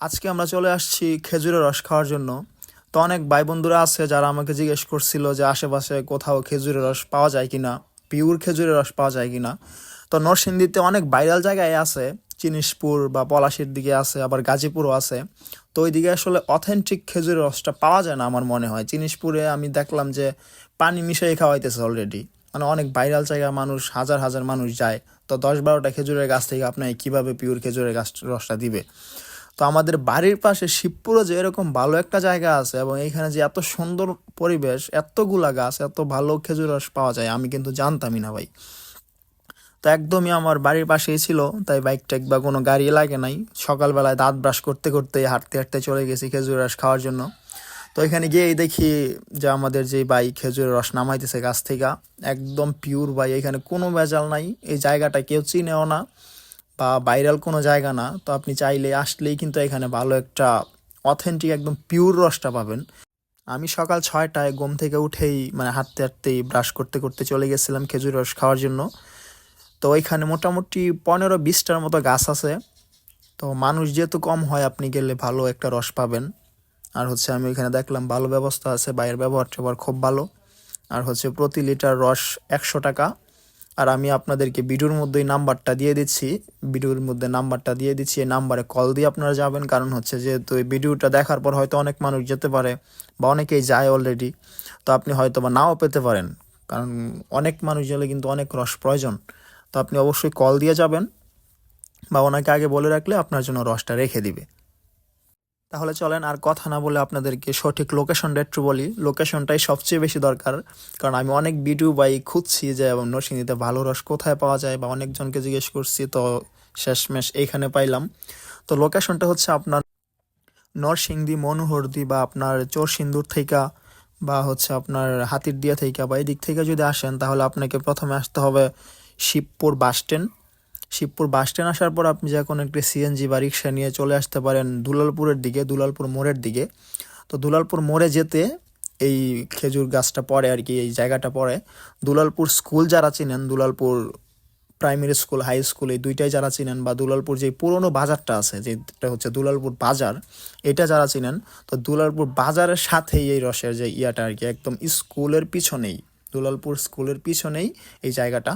আজকে আমরা চলে আসছি খেজুরের রস খাওয়ার জন্য। তো অনেক ভাই বন্ধুরা আছে যারা আমাকে জিজ্ঞেস করছিল যে আশেপাশে কোথাও খেজুরের রস পাওয়া যায় কিনা, পিওর খেজুরের রস পাওয়া যায় কিনা। তো নরসিংদীতে অনেক ভাইরাল জায়গায় আছে, চিনিসপুর বা পলাশির দিকে আছে, আবার গাজীপুরও আছে। তো ওই দিকে আসলে অথেন্টিক খেজুরের রসটা পাওয়া যায় না আমার মনে হয়। চিনিসপুরে আমি দেখলাম যে পানি মিশিয়ে খাওয়াইতেছে অলরেডি মানে অনেক ভাইরাল জায়গা মানুষ, হাজার হাজার মানুষ যায়। তো দশ বারোটা খেজুরের গাছ থেকে আপনাকে কীভাবে পিওর খেজুরের গাছ রসটা দিবে? তো আমাদের বাড়ির পাশে শিবপুরে যে এরকম ভালো একটা জায়গা আছে এবং এইখানে যে এত সুন্দর পরিবেশ, এতগুলা গাছ, এত ভালো খেজুর রস পাওয়া যায়, আমি কিন্তু জানতামই না ভাই। তো একদমই আমার বাড়ির পাশেই ছিল, তাই বাইক টাইক বা কোনো গাড়ি লাগে নাই। সকালবেলায় দাঁত ব্রাশ করতে করতে হাঁটতে হাঁটতে চলে গেছি খেজুর রস খাওয়ার জন্য। তো এখানে গিয়েই দেখি যে আমাদের যে বাই খেজুরের রস নামাইতেছে গাছ থেকে, একদম পিওর বাই এখানে কোনো ভেজাল নাই, এই জায়গাটা কেউ চিনেও না। বা ভাইরাল কোনো জায়গা না, তো আপনি চাইলে আসলেই কিন্তু এখানে ভালো একটা অথেন্টিক একদম পিওর রসটা পাবেন। আমি সকাল ছয়টায় ঘুম থেকে উঠেই মানে হাঁটতে হাঁটতেই ব্রাশ করতে করতে চলে গেছিলাম খেজুর রস খাওয়ার জন্য। তো ওইখানে মোটামুটি পনেরো বিশটার মতো গাছ আছে। তো মানুষ যেহেতু কম হয়, আপনি গেলে ভালো একটা রস পাবেন। আর হচ্ছে আমি ওইখানে দেখলাম ভালো ব্যবস্থা আছে, বাইরের ব্যবহার ট্যাবহার খুব ভালো। আর হচ্ছে প্রতি লিটার রস একশো টাকা। আর আমি আপনাদেরকে ভিডিওর মধ্যেই নাম্বারটা দিয়ে দিচ্ছি। ভিডিওর মধ্যে নাম্বারটা দিয়ে দিচ্ছি। এই নাম্বারে কল দিয়ে আপনারা যাবেন। কারণ হচ্ছে যেহেতু এই ভিডিওটা দেখার পর হয়তো অনেক মানুষ যেতে পারে বা অনেকেই যায় অলরেডি তো আপনি হয়তো বা নাও পেতে পারেন। কারণ অনেক মানুষ গেলে কিন্তু অনেক রস প্রয়োজন। তো আপনি অবশ্যই কল দিয়ে যাবেন বা ওনাকে আগে বলে রাখলে আপনার জন্য রসটা রেখে দিবে। তাহলে চলেন আর কথা না বলে আপনাদেরকে সঠিক লোকেশনটা একটু বলি। লোকেশনটাই সবচেয়ে বেশি দরকার। কারণ আমি অনেক ভিডিও বাই খুঁজছি যে, এবং নরসিংদীতে ভালো রস কোথায় পাওয়া যায় বা অনেকজনকে জিজ্ঞেস করছি, তো শেষমেশ এইখানে পাইলাম। তো লোকেশনটা হচ্ছে আপনার নরসিংদী মনোহরদি বা আপনার চোরসিন্দুর থেকে বা হচ্ছে আপনার হাতির দিয়া থেকে। বা এই দিক থেকে যদি আসেন, তাহলে আপনাকে প্রথমে আসতে হবে Shibpur bus stand. Shibpur bus stand আসার পর আপনি যখন একটি সিএনজি বা রিক্সা নিয়ে চলে আসতে পারেন দুলালপুরের দিকে, দুলালপুর মোড়ের দিকে, তো দুলালপুর মোড়ে যেতে এই খেজুর গাছটা পড়ে আর কি, এই জায়গাটা পড়ে। দুলালপুর স্কুল যারা চিনেন, Dulalpur primary school, high school, এই দুইটাই যারা চিনেন বা দুলালপুর যে পুরনো বাজারটা আছে, যেটা হচ্ছে দুলালপুর বাজার, এটা যারা চিনেন, তো দুলালপুর বাজারের সাথেই এই রসের যে ইয়াটা আর কি, একদম স্কুলের পিছনেই। দুলালপুর স্কুলের পিছনেই এই জায়গাটা।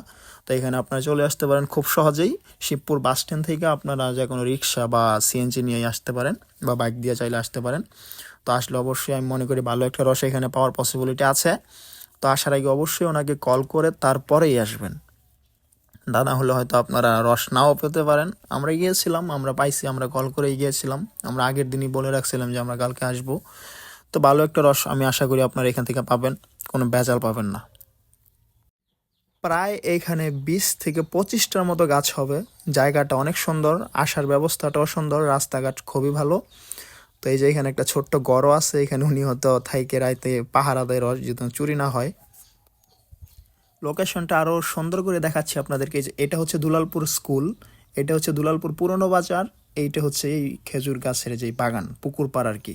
তো এখানে আপনারা চলে আসতে পারেন খুব সহজেই। শিবপুর বাস স্ট্যান্ড থেকে আপনারা যে কোনো রিক্সা বা সিএনজি নিয়ে আসতে পারেন বা বাইক দিয়ে চাইলে আসতে পারেন। তো আসলে অবশ্যই আমি মনে করি ভালো একটা রস এখানে পাওয়ার পসিবিলিটি আছে। তো আসার আগে অবশ্যই ওনাকে কল করে তারপরেই আসবেন। দাদা হলে হয়তো আপনারা রস নাও পেতে পারেন। আমরা গিয়েছিলাম, আমরা পাইছি, আমরা কল করেই গিয়েছিলাম। আমরা আগের দিনই বলে রাখছিলাম যে আমরা কালকে আসব। তো ভালো একটা রস আমি আশা করি আপনারা এখান থেকে পাবেন। কোনো ভেজাল পাবেন না। প্রায় এইখানে বিশ থেকে পঁচিশটার মতো গাছ হবে। জায়গাটা অনেক সুন্দর, আসার ব্যবস্থাটাও সুন্দর, রাস্তাঘাট খুবই ভালো। তো এই যে এখানে একটা ছোট্ট গড়ও আছে, এখানে উনি হয়তো থাইকে রাইতে পাহারা দেয়, রস যদি চুরি না হয়। লোকেশনটা আরও সুন্দর করে দেখাচ্ছি আপনাদেরকে। যে এটা হচ্ছে দুলালপুর স্কুল, এটা হচ্ছে দুলালপুর পুরনো বাজার, এইটা হচ্ছে এই খেজুর গাছের যে বাগান, পুকুর পাড় আর কি।